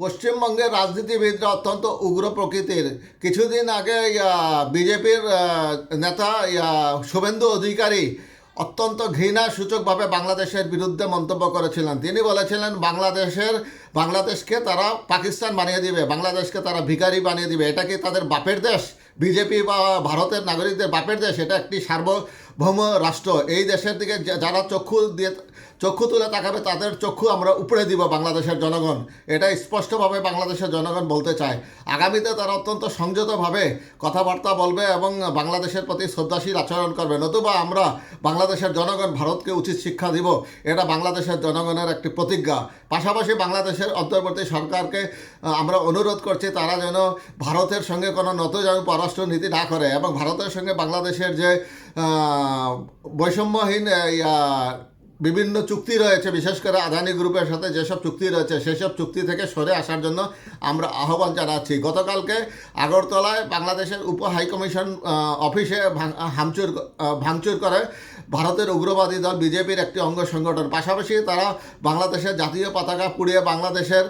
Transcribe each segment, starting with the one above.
পশ্চিমবঙ্গের রাজনীতিবিদরা অত্যন্ত উগ্র প্রকৃতির। কিছুদিন আগে বিজেপির নেতা শুভেন্দু অধিকারী অত্যন্ত ঘৃণা সূচকভাবে বাংলাদেশের বিরুদ্ধে মন্তব্য করেছিলেন। তিনি বলেছিলেন, বাংলাদেশের, বাংলাদেশকে তারা পাকিস্তান বানিয়ে দিবে, বাংলাদেশকে তারা ভিখারি বানিয়ে দিবে। এটা কি তাদের বাপের দেশ? বিজেপি বা ভারতের নাগরিকদের বাপের দেশ? এটা একটি সার্বভৌম রাষ্ট্র। এই দেশের দিকে যারা চক্ষু দিয়ে চক্ষু তুলে তাকাবে, তাদের চক্ষু আমরা উপরে দিব বাংলাদেশের জনগণ। এটা স্পষ্টভাবে বাংলাদেশের জনগণ বলতে চায়। আগামীতে তারা অত্যন্ত সংযতভাবে কথাবার্তা বলবে এবং বাংলাদেশের প্রতি শ্রদ্ধাশীল আচরণ করবে। নতুবা আমরা বাংলাদেশের জনগণ ভারতকে উচিত শিক্ষা দিব। এটা বাংলাদেশের জনগণের একটি প্রতিজ্ঞা। পাশাপাশি বাংলাদেশের অন্তর্বর্তী সরকারকে আমরা অনুরোধ করছি, তারা যেন ভারতের সঙ্গে কোনো নতুন যেন পররাষ্ট্র নীতি না করে এবং ভারতের সঙ্গে বাংলাদেশের যে বৈষম্যহীন এই, আহ, বিভিন্ন চুক্তি রয়েছে, বিশেষ করে আদানি গ্রুপের সাথে যেসব চুক্তি রয়েছে, সেসব চুক্তি থেকে সরে আসার জন্য আমরা আহ্বান জানাচ্ছি। গতকালকে আগরতলায় বাংলাদেশের উপ হাইকমিশন অফিসে হামচুর ভাঙচুর করে ভারতের উগ্রবাদী দল বিজেপির একটি অঙ্গ সংগঠন। পাশাপাশি তারা বাংলাদেশের জাতীয় পতাকা পুড়িয়ে বাংলাদেশের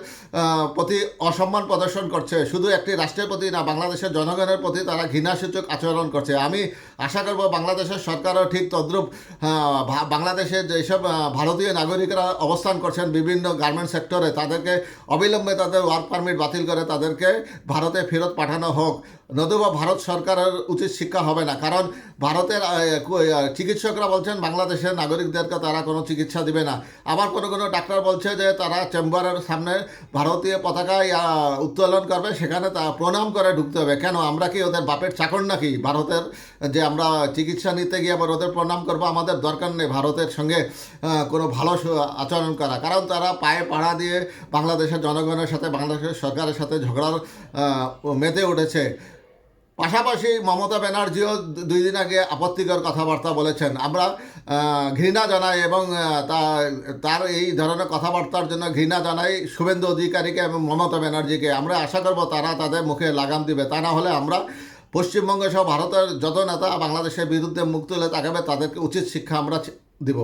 প্রতি অসম্মান প্রদর্শন করছে। শুধু একটি রাষ্ট্রের প্রতি না, বাংলাদেশের জনগণের প্রতি তারা ঘৃণাসূচক আচরণ করছে। আমি আশা করব বাংলাদেশের সরকারও ঠিক তদ্রূপ বাংলাদেশের যেসব আহ, ভারতীয় নাগরিকরা অবস্থান করছেন বিভিন্ন গার্মেন্ট সেক্টরে তাদেরকে অবিলম্বে তাদের ওয়ার্ক পারমিট বাতিল করে তাদেরকে ভারতে ফেরত পাঠানো হোক। নতুবা ভারত সরকারের উচিত শিক্ষা হবে না। কারণ ভারতের চিকিৎসকরা বলছেন, বাংলাদেশের নাগরিকদেরকে তারা কোনো চিকিৎসা দিবে না। আবার কোনো কোনো ডাক্তার বলছে যে, তারা চেম্বারের সামনে ভারতীয় পতাকায় উত্তোলন করবে, সেখানে তা প্রণাম করে ঢুকতে হবে। কেন? আমরা কি ওদের বাপের চাকর নাকি? ভারতের যে আমরা চিকিৎসা নিতে গিয়ে আবার ওদের প্রণাম করব, আমাদের দরকার নেই ভারতের সঙ্গে কোনো ভালো আচরণ করা। কারণ তারা পায়ে পাড়া দিয়ে বাংলাদেশের জনগণের সাথে, বাংলাদেশের সরকারের সাথে ঝগড়ার মেতে উঠেছে। পাশাপাশি মমতা ব্যানার্জিও দুই দিন আগে আপত্তিকর কথাবার্তা বলেছেন। আমরা ঘৃণা জানাই এবং তার এই ধরনের কথাবার্তার জন্য ঘৃণা জানাই শুভেন্দু অধিকারীকে এবং মমতা ব্যানার্জিকে। আমরা আশা করব তারা তাদের মুখে লাগাম দিবে। তা না হলে আমরা পশ্চিমবঙ্গ সহ ভারতের যত নেতা বাংলাদেশের বিরুদ্ধে মুখ তুলে তাকাবে, তাদেরকে উচিত শিক্ষা আমরা দিব।